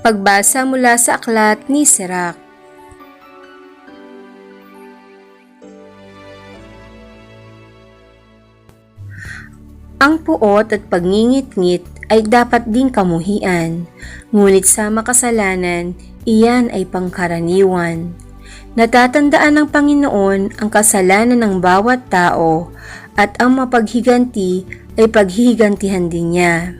Pagbasa mula sa aklat ni Sirach. Ang puot at pagngingit-ngit ay dapat ding kamuhian, ngunit sa makasalanan, iyan ay pangkaraniwan. Natatandaan ng Panginoon ang kasalanan ng bawat tao at ang mapaghiganti ay paghihigantihan din niya.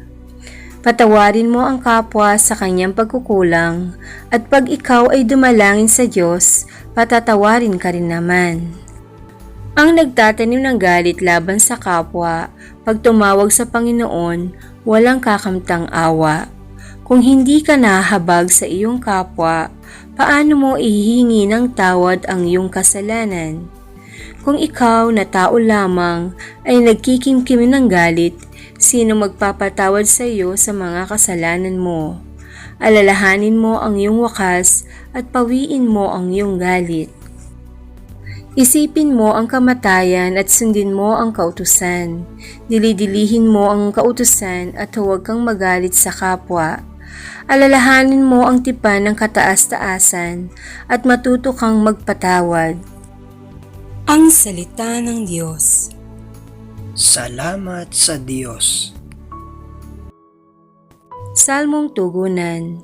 Patawarin mo ang kapwa sa kanyang pagkukulang at pag ikaw ay dumalangin sa Diyos, patatawarin ka rin naman. Ang nagtatanim ng galit laban sa kapwa, pag tumawag sa Panginoon, walang kakamtang awa. Kung hindi ka nahabag sa iyong kapwa, paano mo ihihingi ng tawad ang iyong kasalanan? Kung ikaw na tao lamang ay nagkikimkim ng galit, sino magpapatawad sa iyo sa mga kasalanan mo? Alalahanin mo ang iyong wakas at pawiin mo ang iyong galit. Isipin mo ang kamatayan at sundin mo ang kautusan. Dilidilihin mo ang kautusan at huwag kang magalit sa kapwa. Alalahanin mo ang tipan ng kataas-taasan at matuto kang magpatawad. Ang Salita ng Diyos Salamat sa Diyos. Salmong Tugunan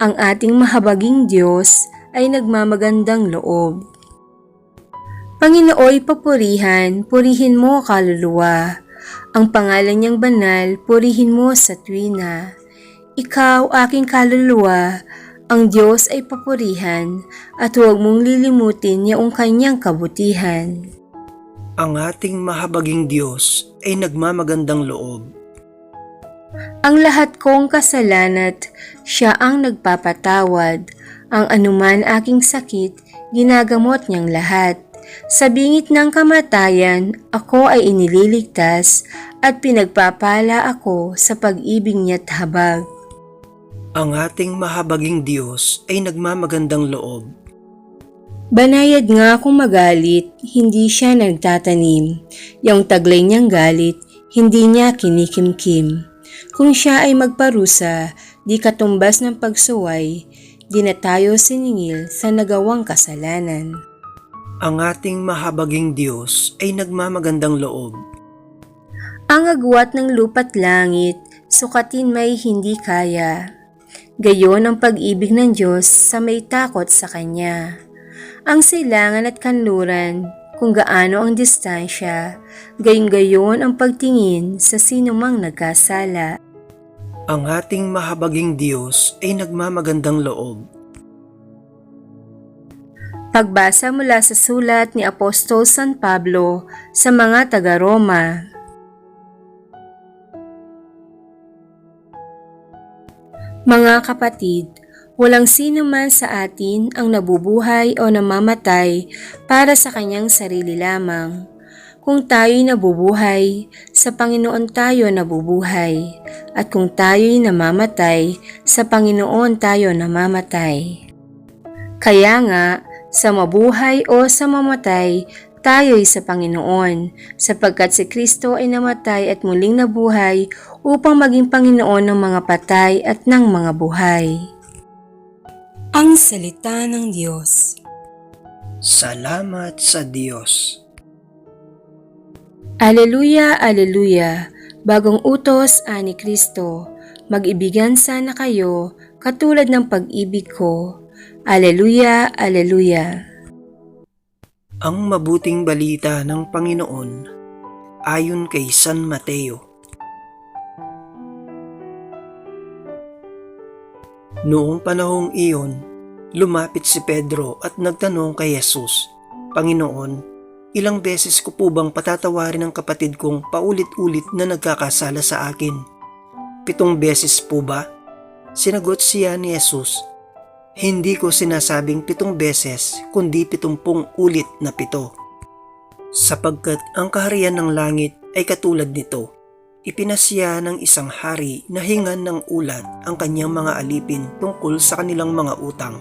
Ang ating mahabaging Diyos ay nagmamagandang loob. Panginooy papurihan, purihin mo kaluluwa. Ang pangalan niyang banal, purihin mo sa tuwina. Ikaw, aking kaluluwa, ang Diyos ay papurihan at huwag mong lilimutin yung kanyang kabutihan. Ang ating mahabaging Diyos ay nagmamagandang loob. Ang lahat kong kasalanat, siya ang nagpapatawad. Ang anuman aking sakit, ginagamot niyang lahat. Sa bingit ng kamatayan, ako ay inililigtas at pinagpapala ako sa pag-ibig niya't habag. Ang ating mahabaging Diyos ay nagmamagandang loob. Banayad nga kung magalit, hindi siya nagtatanim. Yung taglay niyang galit, hindi niya kinikimkim. Kung siya ay magparusa, di katumbas ng pagsuway, di na tayo siningil sa nagawang kasalanan. Ang ating mahabaging Diyos ay nagmamagandang loob. Ang agwat ng lupa't langit, sukatin may hindi kaya. Gayon ang pag-ibig ng Diyos sa may takot sa Kanya. Ang silangan at kanluran, kung gaano ang distansya, gayon-gayon ang pagtingin sa sinumang nagkasala. Ang ating mahabaging Diyos ay nagmamagandang loob. Pagbasa mula sa sulat ni Apostol San Pablo sa mga taga-Roma. Mga kapatid, walang sino man sa atin ang nabubuhay o namamatay para sa kanyang sarili lamang. Kung tayo'y nabubuhay, sa Panginoon tayo nabubuhay. At kung tayo'y namamatay, sa Panginoon tayo namamatay. Kaya nga, sa mabuhay o sa mamatay, tayo'y sa Panginoon, sapagkat si Kristo ay namatay at muling nabuhay upang maging Panginoon ng mga patay at ng mga buhay. Ang Salita ng Diyos Salamat sa Diyos. Aleluya, Aleluya! Bagong utos ani Kristo, mag-ibigan sana kayo katulad ng pag-ibig ko. Aleluya, Aleluya! Ang mabuting balita ng Panginoon ayon kay San Mateo. Noong panahong iyon, lumapit si Pedro at nagtanong kay Jesus, Panginoon, ilang beses ko po bang patatawarin ang kapatid kong paulit-ulit na nagkakasala sa akin? Pitong beses po ba? Sinagot siya ni Jesus, Hindi ko sinasabing pitong beses, kundi pitumpung ulit na pito. Sapagkat ang kaharian ng langit ay katulad nito. Ipinasya ng isang hari na hingan ng ulat ang kanyang mga alipin tungkol sa kanilang mga utang.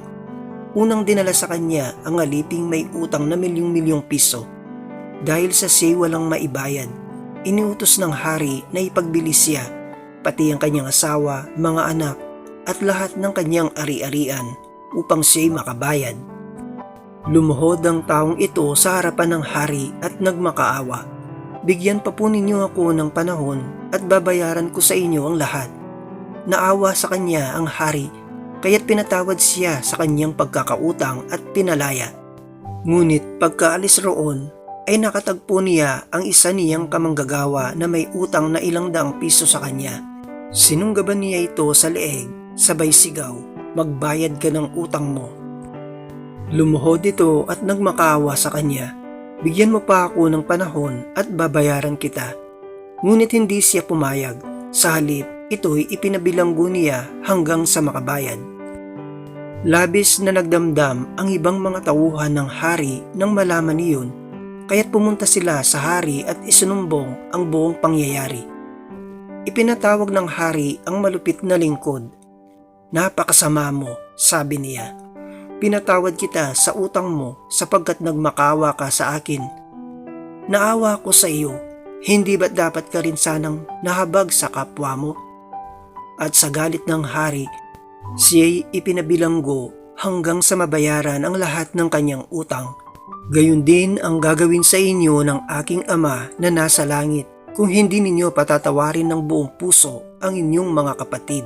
Unang dinala sa kanya ang aliping may utang na milyong-milyong piso. Dahil sa siya'y walang maibayad, iniutos ng hari na ipagbili siya, pati ang kanyang asawa, mga anak, at lahat ng kanyang ari-arian upang siya'y makabayad. Lumuhod ang taong ito sa harapan ng hari at nagmakaawa. Bigyan pa po ninyo ako ng panahon at babayaran ko sa inyo ang lahat. Naawa sa kanya ang hari, kaya't pinatawad siya sa kanyang pagkakautang at pinalaya. Ngunit pagkaalis roon, ay nakatagpo niya ang isa niyang kamanggagawa na may utang na ilang daang piso sa kanya. Sinunggaban niya ito sa leeg, sabay sigaw, magbayad ka ng utang mo. Lumuhod ito at nagmakaawa sa kanya, bigyan mo pa ako ng panahon at babayaran kita. Ngunit hindi siya pumayag, sa halip ito'y ipinabilanggo niya hanggang sa makabayad. Labis na nagdamdam ang ibang mga tauhan ng hari nang malaman niyon, kaya't pumunta sila sa hari at isinumbong ang buong pangyayari. Ipinatawag ng hari ang malupit na lingkod. Napakasama mo, sabi niya. Pinatawad kita sa utang mo sapagkat nagmakawa ka sa akin. Naawa ko sa iyo, hindi ba't dapat ka rin sanang nahabag sa kapwa mo? At sa galit ng hari, siya'y ipinabilanggo hanggang sa mabayaran ang lahat ng kanyang utang. Gayun din ang gagawin sa inyo ng aking ama na nasa langit kung hindi ninyo patatawarin ng buong puso ang inyong mga kapatid.